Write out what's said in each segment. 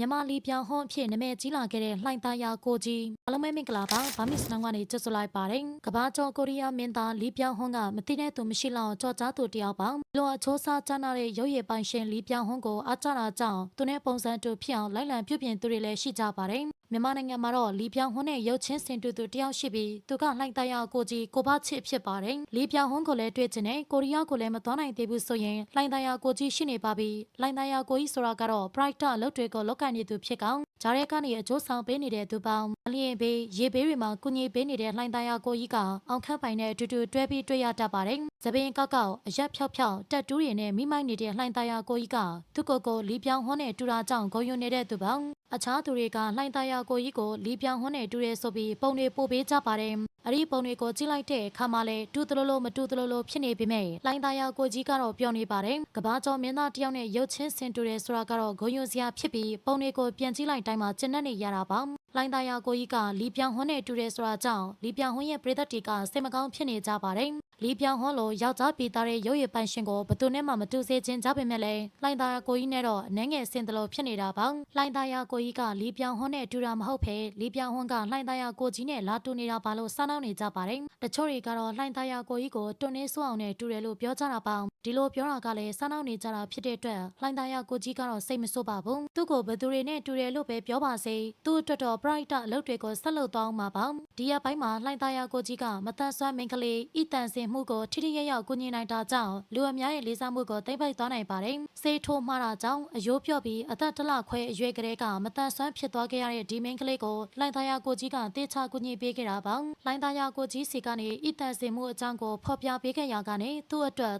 မြန်မာလီပြောင်ဟွန်းအဖြစ်နာမည်ကြီးလာခဲ့တဲ့လှိုင်သားယာကိုကြီးအလုံးမဲမင်္ဂလာပါဗာမစ်စနောင်းကနေကြွတ်ဆိုလိုက်ပါတယ်ကဘာကျော်ကိုရီးယားမင်းသားလီပြောင်ဟွန်းကမသိတဲ့သူမရှိလောက်ကြော်ကြားသူတယောက်ပါလောအချိုးစားကြားနာတဲ့ရုပ်ရည်ပိုင်ရှင်လီပြောင်ဟွန်းကိုအားကြတာကြောင့်သူနဲ့ပုံစံတူဖြစ်အောင်လိုက်လံပြုပြင်သူတွေလည်းရှိကြပါတယ်မြန်မာနိုင်ငံမှာတော့လီပြောင်ဟွန်းနဲ့ရုပ်ချင်းစင်တူသူတယောက်ရှိပြီးသူကလှိုင်သားယာကိုကြီးကိုဘချစ်ဖြစ်ပါတယ်လီပြောင်ဟွန်းကိုလည်းတွေ့ချင်တယ်ကိုရီးယားကိုလည်းမသွားနိုင်သေးဘူးဆိုရင်လှိုင်သားယာကိုကြီးရှိနေပါပြီလှိုင်သားယာကိုကြီးဆိုတာကတော့ bright အလုပ်တွေကိုလောက်ကန်နေသူဖြစ်ကောင်ဂျားရဲကနေအကျိုးဆောင်ပေးနေတဲ့သူပေါင်းအလျင်ဘေးရေဘေးတွေမှာကုညီပေးနေတဲ့လှိုင်သားယာကိုကြီးကအောင်ခန့်ပိုင်နဲ့အတူတူတွဲပြီးတွေ့ရတတ်ပါတယ်။သပင်ကောက်ကောက်အရက်ဖြောက်ဖြောက်တက်တူးတွေနဲ့မိမိုက်နေတဲ့လှိုင်သားယာကိုကြီးကသူ့ကိုယ်ကိုလီပြောင်ဟွန်းနဲ့တူတာကြောင့်ဂုံယုံနေတဲ့သူပေါင်းအခြားသူတွေကလှိုင်သားယာကိုကြီးကိုလီပြောင်ဟွန်းနဲ့တူရဲဆိုပြီးပုံတွေပို့ပေးကြပါတယ်။ အဲ့ဒီပုံတွေကိုကြည့်လိုက်တဲ့အခါမှာလဲတူတလို့လို့မတူတလို့လို့ဖြစ်နေပေမဲ့လှိုင်သားယာကိုကြီးကတော့ပြောနေပါတယ်။ကဘာကျော်မင်းသားတယောက်နဲ့ရုပ်ချင်းဆင်တူတယ်ဆိုတာကတော့ဂုံယုံစရာဖြစ်ပြီးပုံတွေကိုပြန်ကြည့်လိုက်တိုင်းမှာကျဉ်းနေရတာပါ။ လိုင်းသားယာကိုကြီးကလီပြောင်ဟွန်းနဲ့တူတယ်ဆိုတာကြောင့်လီပြောင်ဟွန်းရဲ့ပြည်သက်တွေကစိတ်မကောင်းဖြစ်နေကြပါတယ်။လီပြောင်ဟွန်းလိုယောက်ျားပြည်သားတဲ့ရုပ်ရည်ပိုင်ရှင်ကိုဘယ်သူနဲ့မှမတူစေချင်ကြပေမဲ့လည်းလိုင်းသားယာကိုကြီးနဲ့တော့အနှဲငယ်စင်တလို့ဖြစ်နေတာပါ။လိုင်းသားယာကိုကြီးကလီပြောင်ဟွန်းနဲ့တူတာမဟုတ်ဘဲလီပြောင်ဟွန်းကလိုင်းသားယာကိုကြီးနဲ့လာတူနေတာပါလို့စနှောင်းနေကြပါတယ်။တချို့တွေကတော့လိုင်းသားယာကိုကြီးကိုတွန်းနေဆိုးအောင်နဲ့တူတယ်လို့ပြောကြတာပါ။ဒီလိုပြောတာကလည်းစနှောင်းနေကြတာဖြစ်တဲ့အတွက်လိုင်းသားယာကိုကြီးကတော့စိတ်မဆိုးပါဘူး။သူ့ကိုဘယ်သူတွေနဲ့တူတယ်လို့ပဲပြောပါစေ။သူ့အတွက်တော့ bright အလုပ်တွေကိုဆက်လုပ်သွားအောင်ပါပါဒီရက်ပိုင်းမှာလှိုင်းသားယာကိုကြီးကမတန်ဆွမ်းမင်းကလေးဤတန်စင်မှုကိုထိထိရရောက်ကူညီနိုင်တာကြောင့်လူအများရဲ့လေးစားမှုကိုသိမ့်ပိုက်သွားနိုင်ပါတယ်စေးထိုးမှားတာကြောင့်အယိုးပြော့ပြီးအသက်တစ်လခွဲအရွယ်ကလေးကမတန်ဆွမ်းဖြစ်သွားခဲ့ရတဲ့ဒီမင်းကလေးကိုလှိုင်းသားယာကိုကြီးကတေချာကူညီပေးခဲ့တာပါလှိုင်းသားယာကိုကြီးစီကနေဤတန်စင်မှုအကြောင်းကိုဖော်ပြပေးခဲ့ရာကနေသူ့အတွက်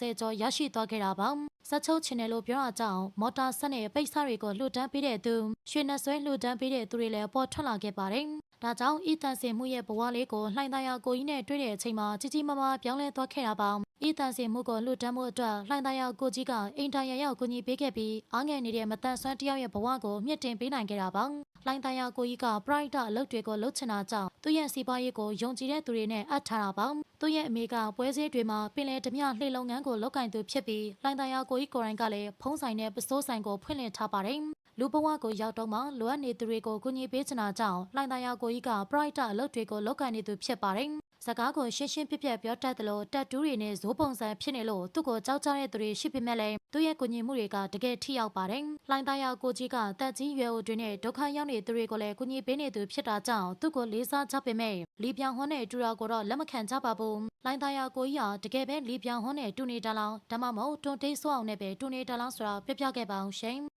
380ကျော်ရရှိသွားခဲ့တာပါစက်ချုပ်ချင်တယ်လို့ပြောတာကြောင့်မော်တာဆက်နဲ့ပိတ်စားတွေကိုလှူဒန်းပေးတဲ့သူရွှေနှဆွဲလှူဒန်းပေးတဲ့သူတွေလည်းပေါ်ထွက်လာခဲ့ပါတယ်။ဒါကြောင့်ဤတန်စင်မှုရဲ့ဘဝလေးကိုလှိုင်းသားရကိုကြီးနဲ့တွေ့တဲ့အချိန်မှာကြီးကြီးမားမားပြောင်းလဲသွားခဲ့တာပါ။ဤတန်စင်မှုကိုလှူဒန်းမှုအတွက်လှိုင်းသားရကိုကြီးကအိမ်တိုင်ရရောက်ကူညီပေးခဲ့ပြီးအားငယ်နေတဲ့မတန်ဆွမ်းတယောက်ရဲ့ဘဝကိုမြင့်တင်ပေးနိုင်ခဲ့တာပါ။ လှိုင်းသားရကိုကြီးက Pride အလုပ်တွေကိုလုပ်ချင်တာကြောင့်သူ့ရဲ့စီးပွားရေးကိုယုံကြည်တဲ့သူတွေနဲ့အပ်ထားတာပါ။သူ့ရဲ့အမေကပွဲစည်းတွေမှာပင်လယ်ဓမြလှေလုပ်ငန်းကိုလုပ်ကင်သူဖြစ်ပြီးလှိုင်းသားရကိုကြီးကိုယ်တိုင်ကလည်းဖုံးဆိုင်နဲ့ပစိုးဆိုင်ကိုဖွင့်လှစ်ထားပါတယ်။ လူဘဝကိုရောက်တော့မှလိုအပ်နေသူတွေကိုကူညီပေးချင်တာကြောင့်လှိုင်းသားရကိုကြီးက Pride အလုပ်တွေကိုလုပ်ကင်နေသူဖြစ်ပါတယ်။စကားကိုရှင်းရှင်းပြပြပြောတတ်တယ်လို့တက်တူးတွေနဲ့ဇိုးပုံစံဖြစ်နေလို့သူ့ကိုကြောက်ကြတဲ့သူတွေရှိပေမဲ့လည်းသူ့ရဲ့ကူညီမှုတွေကတကယ်ထိရောက်ပါတယ်။လိုင်းသားရကိုကြီးကတက်ကြီးရွယ်အိုတွေနဲ့ဒုက္ခရောက်နေသူတွေကိုလည်းကူညီပေးနေသူဖြစ်တာကြောင့်သူ့ကိုလေးစားကြပေမဲ့လီပြောင်ဟွန်းနဲ့တူတာကိုတော့လက်မခံကြပါဘူး။လိုင်းသားရကိုကြီးဟာတကယ်ပဲလီပြောင်ဟွန်းနဲ့တူနေတာလားဒါမှမဟုတ်တွန်တိတ်ဆိုးအောင်နဲ့ပဲတူနေတာလားဆိုတာပြပြခဲ့ပါအောင်ရှင်။